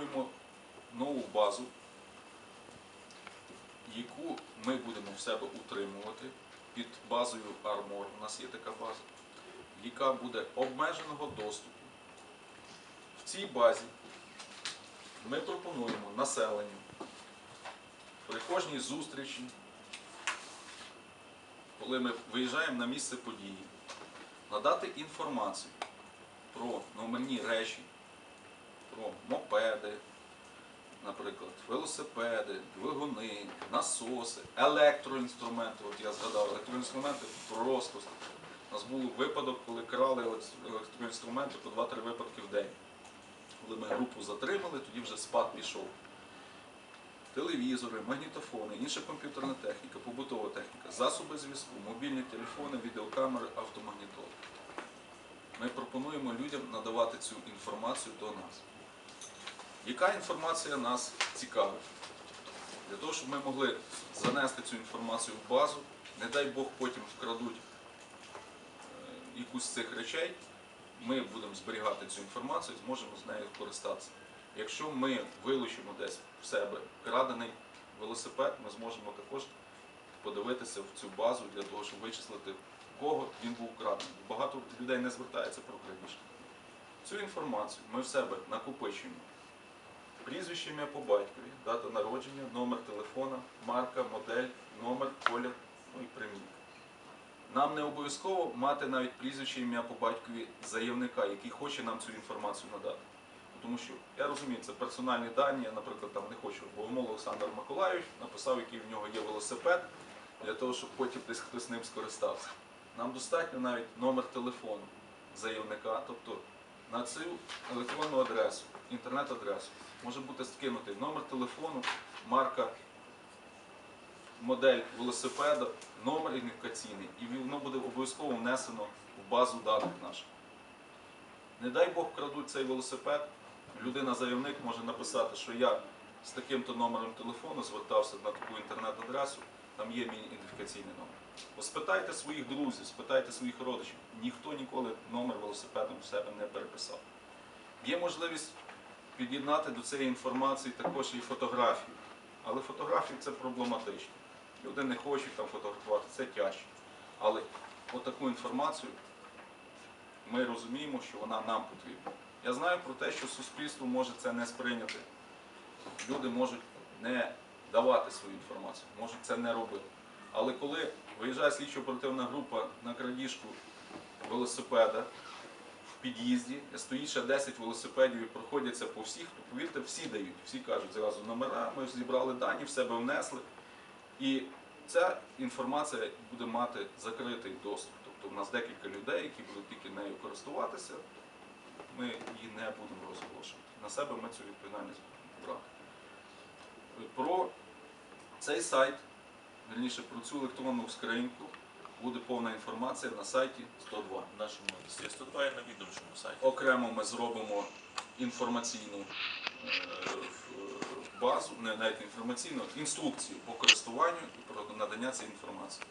пропонуємо нову базу, яку ми будемо в себе утримувати під базою Armor. У нас є така база, яка буде обмеженого доступу. В цій базі ми пропонуємо населенню при кожній зустрічі, коли ми виїжджаємо на місце події, надати інформацію про номерні речі, про мопеди, наприклад, велосипеди, двигуни, насоси, електроінструменти. От я згадав, електроінструменти просто. У нас був випадок, коли крали електроінструменти по 2-3 випадки в день. Коли ми групу затримали, тоді вже спад пішов. Телевізори, магнітофони, інша комп'ютерна техніка, побутова техніка, засоби зв'язку, мобільні телефони, відеокамери, автомагнітоли. Ми пропонуємо людям надавати цю інформацію до нас. Яка інформація нас цікавить? Для того, щоб ми могли занести цю інформацію в базу, не дай Бог потім вкрадуть е, якусь з цих речей, ми будемо зберігати цю інформацію зможемо з нею користатися. Якщо ми вилучимо десь в себе крадений велосипед, ми зможемо також подивитися в цю базу для того, щоб вичислити, кого він був крадений. Багато людей не звертається про крадіжки. Цю інформацію ми в себе накопичуємо. Прізвище ім'я по батькові, дата народження, номер телефона, марка, модель, номер, колір, ну і примітка. Нам не обов'язково мати навіть прізвище ім'я по батькові заявника, який хоче нам цю інформацію надати. Тому що я розумію, це персональні дані, я, наприклад, там не хочу. бо Богомол Олександр Миколайович написав, який в нього є велосипед, для того, щоб потім десь хтось ним скористався. Нам достатньо навіть номер телефону заявника, тобто на цю електронну адресу, інтернет-адресу може бути скинутий номер телефону, марка, модель велосипеда, номер ідентифікаційний, і воно буде обов'язково внесено в базу даних наших. Не дай Бог крадуть цей велосипед, людина-заявник може написати, що я з таким-то номером телефону звертався на таку інтернет-адресу, там є мій ідентифікаційний номер. Спитайте своїх друзів, спитайте своїх родичів. Ніхто ніколи номер велосипеду в себе не переписав. Є можливість під'єднати до цієї інформації також і фотографію. Але фотографії це проблематично. Люди не хочуть там фотографувати, це тяжче. Але отаку інформацію ми розуміємо, що вона нам потрібна. Я знаю про те, що суспільство може це не сприйняти. Люди можуть не давати свою інформацію, можуть це не робити. Але коли виїжджає слідчо-оперативна група на крадіжку велосипеда в під'їзді, стоїть ще 10 велосипедів і проходяться по всіх, то повірте, всі дають. Всі кажуть зразу номера, ми зібрали дані, в себе внесли. І ця інформація буде мати закритий доступ. Тобто в нас декілька людей, які будуть тільки нею користуватися, ми її не будемо розголошувати. На себе ми цю відповідальність будемо брати. Про цей сайт, вірніше про цю електронну скриньку, буде повна інформація на сайті 102. В нашому листі 102 і на відомчому сайті. Окремо ми зробимо інформаційну е, базу, не навіть інформаційну, інструкцію по користуванню і про надання цієї інформації.